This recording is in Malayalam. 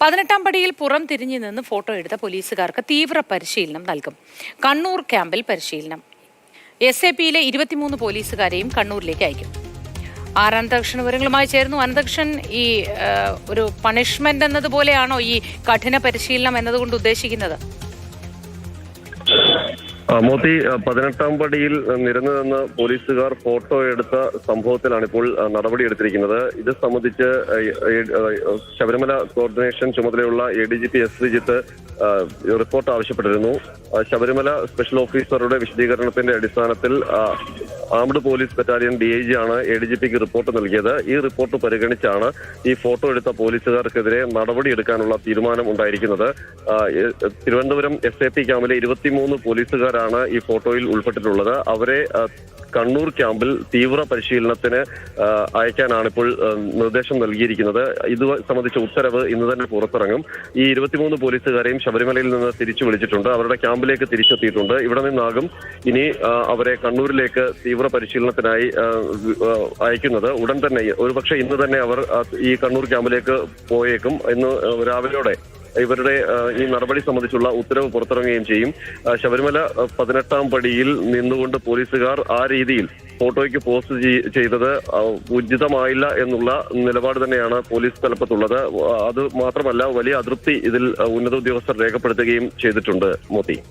പതിനെട്ടാം പടിയിൽ പുറം തിരിഞ്ഞു നിന്ന് ഫോട്ടോ എടുത്ത പോലീസുകാർക്ക് തീവ്ര പരിശീലനം നൽകും. കണ്ണൂർ ക്യാമ്പിൽ പരിശീലനം. എസ് എ പിയിലെ ഇരുപത്തിമൂന്ന് പോലീസുകാരെയും കണ്ണൂരിലേക്ക് അയക്കും. ആർ അനന്തകൃഷ്ണൻ വിവരങ്ങളുമായി ചേർന്നു അനന്തകൃഷ്ണൻ ഈ ഒരു പണിഷ്മെന്റ് എന്നതുപോലെയാണോ ഈ കഠിന പരിശീലനം എന്നതുകൊണ്ട് ഉദ്ദേശിക്കുന്നത്? മോത്തി പതിനെട്ടാം പടിയിൽ നിരന്നു നിന്ന് പോലീസുകാർ ഫോട്ടോ എടുത്ത സംഭവത്തിലാണ് ഇപ്പോൾ നടപടി നടപടിയെടുത്തിരിക്കുന്നത് ഇത് സംബന്ധിച്ച് ശബരിമല കോർഡിനേഷൻ ചുമതലയുള്ള A D G P S Sreejith report ആവശ്യപ്പെട്ടിരുന്നു. ശബരിമല സ്പെഷ്യൽ ഓഫീസറുടെ വിശദീകരണത്തിന്റെ അടിസ്ഥാനത്തിൽ armed police battalion D I G ആണ് എ ഡി ജി പിക്ക് റിപ്പോർട്ട് നൽകിയത്. ഈ റിപ്പോർട്ട് പരിഗണിച്ചാണ് ഈ ഫോട്ടോ എടുത്ത പോലീസുകാർക്കെതിരെ നടപടിയെടുക്കാനുള്ള തീരുമാനം ഉണ്ടായിരിക്കുന്നത്. തിരുവനന്തപുരം എസ് എ പി ക്യാമ്പിലെ ഇരുപത്തിമൂന്ന് പോലീസുകാരാണ് ഈ ഫോട്ടോയിൽ ഉൾപ്പെട്ടിട്ടുള്ളത്. അവരെ കണ്ണൂർ ക്യാമ്പിൽ തീവ്ര പരിശീലനത്തിന് അയക്കാനാണ് ഇപ്പോൾ നിർദ്ദേശം നൽകിയിരിക്കുന്നത്. ഇത് സംബന്ധിച്ച ഉത്തരവ് ഇന്ന് തന്നെ പുറത്തിറങ്ങും. ഈ ഇരുപത്തിമൂന്ന് പോലീസുകാരെയും ശബരിമലയിൽ നിന്ന് തിരിച്ചു വിളിച്ചിട്ടുണ്ട്. അവരുടെ ക്യാമ്പിലേക്ക് തിരിച്ചെത്തിയിട്ടുണ്ട്. ഇവിടെ നിന്നാകും ഇനി അവരെ കണ്ണൂരിലേക്ക് തീവ്ര പരിശീലനത്തിനായി അയക്കുന്നത്. ഉടൻ തന്നെ ഒരുപക്ഷെ ഇന്ന് തന്നെ അവർ ഈ കണ്ണൂർ ക്യാമ്പിലേക്ക് പോയേക്കും. ഇന്ന് രാവിലെയോടെ ഇവരുടെ ഈ നടപടി സംബന്ധിച്ചുള്ള ഉത്തരവ് പുറത്തിറങ്ങുകയും ചെയ്യും. ശബരിമല പതിനെട്ടാം പടിയിൽ നിന്നുകൊണ്ട് പോലീസുകാർ ആ രീതിയിൽ ഫോട്ടോയ്ക്ക് പോസ്റ്റ് ചെയ്- ചെയ്തത് ഉചിതമായില്ല എന്നുള്ള നിലപാട് തന്നെയാണ് പോലീസ് തലപ്പത്തുള്ളത്. അത് മാത്രമല്ല വലിയ അതൃപ്തി ഇതിൽ ഉന്നത ഉദ്യോഗസ്ഥർ രേഖപ്പെടുത്തുകയും ചെയ്തിട്ടുണ്ട് മോത്തി